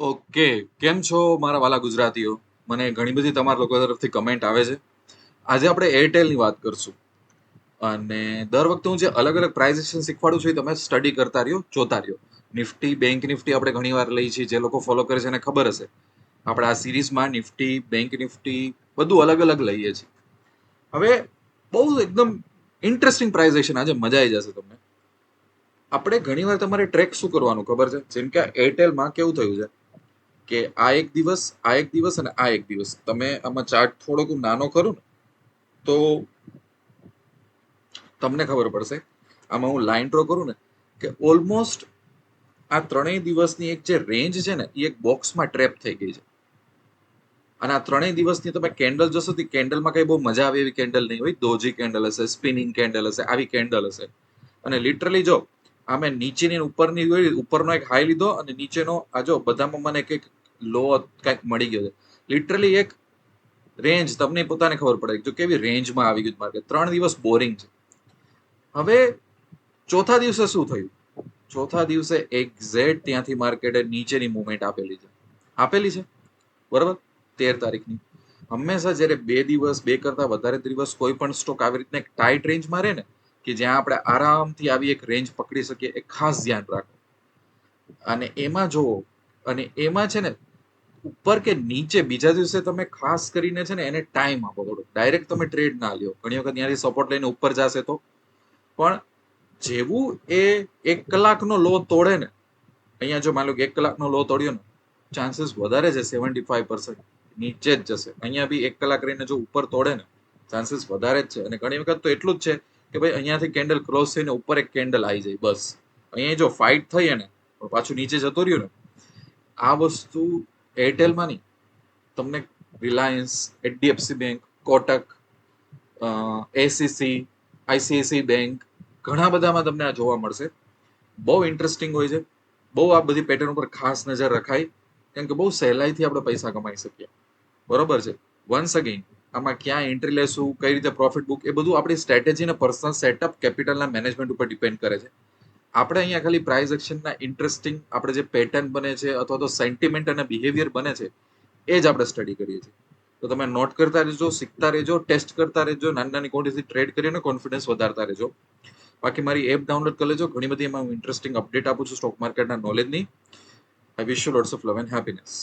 Okay, કેમ છો મારા વાલા ગુજરાતીઓ? મને ઘણી બધી તમારા લોકો તરફથી કમેન્ટ આવે છે. આજે આપણે એરટેલની વાત કરશું. અને દર વખતે હું જે અલગ અલગ પ્રાઇઝેશન શીખવાડું છું એ તમે સ્ટડી કરતા રહ્યો, જોતા રહ્યો. નિફ્ટી બેંક નિફ્ટી આપણે ઘણી વાર લઈએ છીએ, જે લોકો ફોલો કરે છે એને ખબર હશે. આપણે આ સિરીઝમાં નિફ્ટી બેંક નિફ્ટી બધું અલગ અલગ લઈએ છીએ. હવે બહુ એકદમ ઇન્ટરેસ્ટિંગ પ્રાઇઝેશન આજે મજા આવી જશે તમને. આપણે ઘણીવાર તમારે ટ્રેક શું કરવાનું ખબર છે? જેમ કે એરટેલમાં કેવું થયું છે? કે આ એક દિવસ, આ એક દિવસ અને આ એક દિવસ. તમે આમાં ચાર્ટ થોડોક નાનો કરો ને, તો તમને ખબર પડશે. આમાં હું લાઈન ડ્રો કરું ને, કે ઓલમોસ્ટ આ ત્રણેય દિવસની એક જે રેન્જ છે ને, એ એક બોક્સમાં ટ્રેપ થઈ ગઈ છે. અને આ ત્રણેય દિવસની તમે કેન્ડલ જોશો તો કેન્ડલમાં કઈ બહુ મજા આવે એવી કેન્ડલ નહીં હોય. દોજી કેન્ડલ હશે સ્પિનિંગ કેન્ડલ હશે, આવી કેન્ડલ હશે. અને લિટરલી જો આ મેં નીચેની ઉપરની ઉપરનો એક હાઈ લીધો અને નીચેનો આ જો, બધામાં મને કંઈક લો કંઈક મળી ગયો છે. લિટરલી એક રેન્જ તમને પોતાને ખબર પડે જો કેવી રેન્જમાં આવી ગયું માર્કેટ ત્રણ દિવસ બોરિંગ છે. હવે ચોથા દિવસે શું થયું? ચોથા દિવસે એક્ઝેક્ટ ત્યાંથી માર્કેટે નીચેની મુવમેન્ટ આપેલી છે. આપેલી છે. બરાબર? તેર તારીખની. હંમેશા જ્યારે બે દિવસ, બે કરતા વધારે દિવસ કોઈ પણ સ્ટોક આવી રીતના ટાઈટ રેન્જમાં રહે ને કે જ્યાં આપણે આરામથી આવી એક રેન્જ પકડી શકીએ, એ ખાસ ધ્યાન રાખો અને એમાં જુઓ, અને એમાં છે ને, ઉપર કે નીચે બીજા દિવસે તમે ખાસ કરીને છે ને, એને ટાઈમ આપો થોડો. ડાયરેક્ટ તમે ટ્રેડ ના લ્યો. ઘણી વખત ત્યાંથી સપોર્ટ લઈને ઉપર જશે તો. પણ જેવું એ એક કલાકનો લો તોડે ને, અહીંયા જો માન લો કે એક કલાકનો લો તોડ્યો ને ચાન્સીસ વધારે છે સેવન્ટી ફાઈવ પર્સન્ટ નીચે જ જશે. અહીંયા બી એક કલાક રહીને જો ઉપર તોડે ને ચાન્સીસ વધારે જ છે. અને ઘણી વખત તો એટલું જ છે કે ભાઈ અહીંયાથી કેન્ડલ ક્રોસ થઈને ઉપર એક કેન્ડલ આવી જાય, બસ. અહીંયા જો ફાઇટ થઈ ને પણ પાછું નીચે જતો રહ્યું ને, આ વસ્તુ એરટેલમાં નહીં. તમને Reliance HDFC bank Kotak ACC ICIC bank ઘણા બધામાં તમને આ જોવા મળશે. બહુ ઇન્ટરેસ્ટિંગ હોય છે. બહુ આ બધી પેટર્ન ઉપર ખાસ નજર રખાય. કેમ કે બહુ સહેલાઈથી આપણે પૈસા કમાઈ શકીએ. બરોબર છે? વન્સ અગેન આમાં ક્યાં એન્ટ્રી લેશું, કઈ રીતે પ્રોફિટ બુક એ બધું આપણી સ્ટ્રેટેજી અને પર્સનલ સેટઅપ કેપિટલના મેનેજમેન્ટ ઉપર ડિપેન્ડ કરે છે. આપણે અહીંયા ખાલી પ્રાઇઝ એક્શનના ઇન્ટરેસ્ટિંગ આપણે જે પેટર્ન બને છે અથવા તો સેન્ટિમેન્ટ અને બિહેવિયર બને છે, એ જ આપણે સ્ટડી કરીએ છીએ. તો તમે નોટ કરતા રહેજો, શીખતા રહેજો ટેસ્ટ કરતા રહેજો નાની નાની ક્વોન્ટિટી ટ્રેડ કરીને કોન્ફિડન્સ વધારતા રહેજો. બાકી મારી એપ ડાઉનલોડ કરી લેજો, ઘણી બધી એમાં હું ઇન્ટરેસ્ટિંગ અપડેટ આપું છું સ્ટોક માર્કેટના નોલેજની I wish you lots of love and happiness